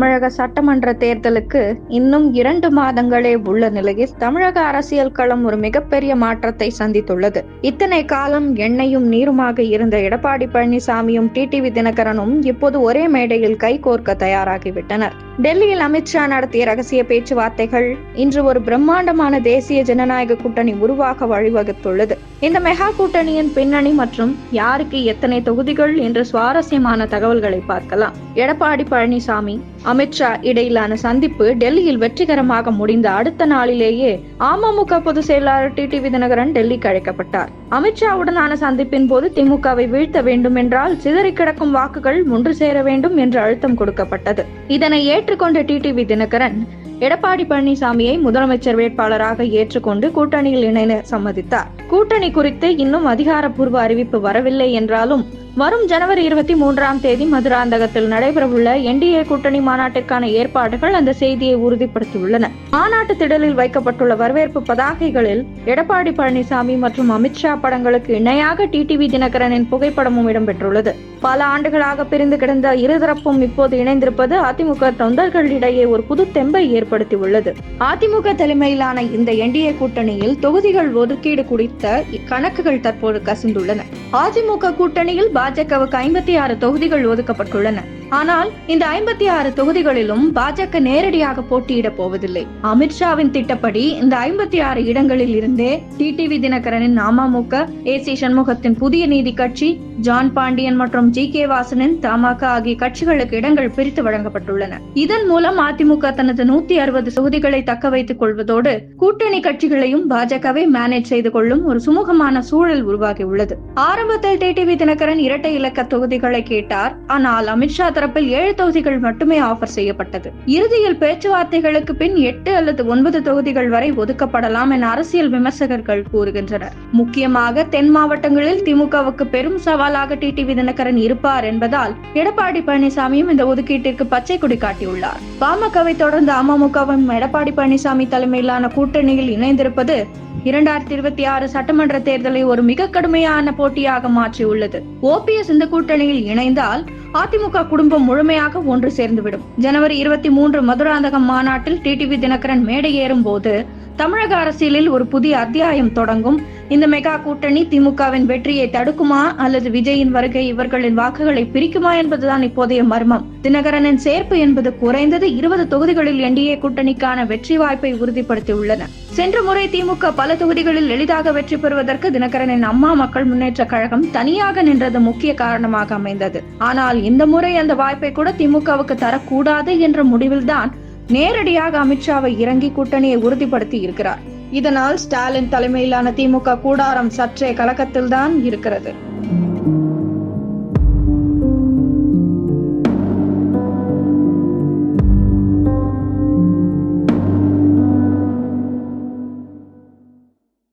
தமிழக சட்டமன்ற தேர்தலுக்கு இன்னும் இரண்டு மாதங்களே உள்ள நிலையில் தமிழக அரசியல் களம் ஒரு மிகப்பெரிய மாற்றத்தை சந்தித்துள்ளது. இத்தனை காலம் எண்ணெயும் நீருமாக இருந்த எடப்பாடி பழனிசாமியும் டிடிவி தினகரனும் இப்போது ஒரே மேடையில் கைகோர்க்க தயாராகிவிட்டனர். டெல்லியில் அமித்ஷா நடத்திய ரகசிய பேச்சுவார்த்தைகள் இன்று ஒரு பிரம்மாண்டமான தேசிய ஜனநாயக கூட்டணி உருவாக வழிவகுத்துள்ளது. இந்த மெகா கூட்டணியின் பின்னணி மற்றும் யாருக்கு எத்தனை தொகுதிகள் என்ற சுவாரஸ்யமான தகவல்களை பார்க்கலாம். எடப்பாடி பழனிசாமி அமித்ஷா இடையிலான சந்திப்பு டெல்லியில் வெற்றிகரமாக முடிந்த அடுத்த நாளிலேயே அமமுக பொதுச் செயலாளர் டி டி விதிநகரன் டெல்லிக்கு அழைக்கப்பட்டார். அமித்ஷாவுடனான சந்திப்பின் போது திமுகவை வீழ்த்த வேண்டும் என்றால் சிதறி கிடக்கும் வாக்குகள் ஒன்று சேர வேண்டும் என்று அழுத்தம் கொடுக்கப்பட்டது. இதனை ஏற்றுக்கொண்ட டிடிவி தினகரன் எடப்பாடி பழனிசாமியை முதலமைச்சர் வேட்பாளராக ஏற்றுக்கொண்டு கூட்டணியில் இணைய சம்மதித்தார். கூட்டணி குறித்து இன்னும் அதிகாரப்பூர்வ அறிவிப்பு வரவில்லை என்றாலும் வரும் ஜனவரி இருபத்தி மூன்றாம் தேதி மதுராந்தகத்தில் நடைபெறவுள்ள என்டிஏ கூட்டணி மாநாட்டிற்கான ஏற்பாடுகள் அந்த செய்தியை உறுதிப்படுத்தியுள்ளன. மாநாட்டு திடலில் வைக்கப்பட்டுள்ள வரவேற்பு பதாகைகளில் எடப்பாடி பழனிசாமி மற்றும் அமித்ஷா படங்களுக்கு இணையாக டிடிவி தினகரனின் புகைப்படமும் இடம்பெற்றுள்ளது. பல ஆண்டுகளாக பிரிந்து கிடந்த இருதரப்பும் இப்போது இணைந்திருப்பது அதிமுக தொண்டர்களிடையே ஒரு புது தெம்பை ஏற்படுத்தியுள்ளது. அதிமுக தலைமையிலான இந்த என்டிஏ கூட்டணியில் தொகுதிகள் ஒதுக்கீடு குறித்த கணக்குகள் தற்போது கசிந்துள்ளன. அதிமுக கூட்டணியில் பாஜகவுக்கு ஐம்பத்தி ஆறு தொகுதிகள் ஒதுக்கப்பட்டுள்ளன. ஆனால் இந்த ஐம்பத்தி ஆறு தொகுதிகளிலும் பாஜக நேரடியாக போட்டியிட போவதில்லை. அமித்ஷாவின் திட்டப்படி இந்த ஐம்பத்தி ஆறு இடங்களில் இருந்தே டிடிவி தினகரனின் அமமுக ஏ சி சண்முகத்தின் புதிய நீதி கட்சி ஜான் பாண்டியன் மற்றும் ஜி கே வாசனின் தமாக ஆகிய கட்சிகளுக்கு இடங்கள் பிரித்து வழங்கப்பட்டுள்ளன. இதன் மூலம் அதிமுக தனது நூத்தி அறுபது தொகுதிகளை தக்க வைத்துக் கொள்வதோடு கூட்டணி கட்சிகளையும் பாஜகவை மேனேஜ் செய்து கொள்ளும் ஒரு சுமூகமான சூழல் உருவாகியுள்ளது ஆரம்பத்தில் டிடிவி தினகரன் இரட்டை இலக்க தொகுதிகளை கேட்டார். ஆனால் அமித்ஷா தரப்பில் ஏழு தொகுதிகள் மட்டுமே ஆஃபர் செய்யப்பட்டது. இறுதியில் பேச்சுவார்த்தைகளுக்கு பின் எட்டு அல்லது ஒன்பது தொகுதிகள் வரை ஒதுக்கப்படலாம் என அரசியல் விமர்சகர்கள் கூறுகின்றனர். முக்கியமாக தென் மாவட்டங்களில் திமுகவுக்கு பெரும் சவால் சவாலாக டிடிவி தினகரன் இருப்பார் என்பதால் எடப்பாடி பழனிசாமியும் இந்த ஒதுக்கீட்டிற்கு பச்சை கொடி காட்டியுள்ளார். பாமகவை தொடர்ந்து அமமுகவும் எடப்பாடி பழனிசாமி தலைமையிலான கூட்டணியில் இணைந்திருப்பது இரண்டாயிரத்தி இருபத்தி ஆறு சட்டமன்ற தேர்தலை ஒரு மிக கடுமையான போட்டியாக மாற்றியுள்ளது. ஓபிஎஸ் இந்த கூட்டணியில் இணைந்தால் அதிமுக குடும்பம் முழுமையாக ஒன்று சேர்ந்துவிடும். ஜனவரி இருபத்தி மூன்று மதுராந்தகம் மாநாட்டில் டிடிவி தினகரன் மேடை ஏறும் போது தமிழக அரசியலில் ஒரு புதிய அத்தியாயம் தொடங்கும். இந்த மெகா கூட்டணி திமுகவின் வெற்றியை தடுக்குமா அல்லது விஜயின் வருகை இவர்களின் வாக்குகளை பிரிக்குமா என்பதுதான் இப்போதைய மர்மம். தினகரனின் சேர்ப்பு என்பது குறைந்தது இருபது தொகுதிகளில் என்டிஏ கூட்டணிக்கான வெற்றி வாய்ப்பை உறுதிப்படுத்தியுள்ளன. சென்ற முறை திமுக பல தொகுதிகளில் எளிதாக வெற்றி பெறுவதற்கு தினகரனின் அம்மா மக்கள் முன்னேற்ற கழகம் தனியாக நின்றது முக்கிய காரணமாக அமைந்தது. ஆனால் இந்த முறை அந்த வாய்ப்பை கூட திமுகவுக்கு தரக்கூடாது என்ற முடிவில்தான் நேரடியாக அமித்ஷாவை இறங்கி கூட்டணியை உறுதிப்படுத்தி இருக்கிறார். இதனால் ஸ்டாலின் தலைமையிலான திமுக கூடாரம் சற்றே கலக்கத்தில்தான் இருக்கிறது.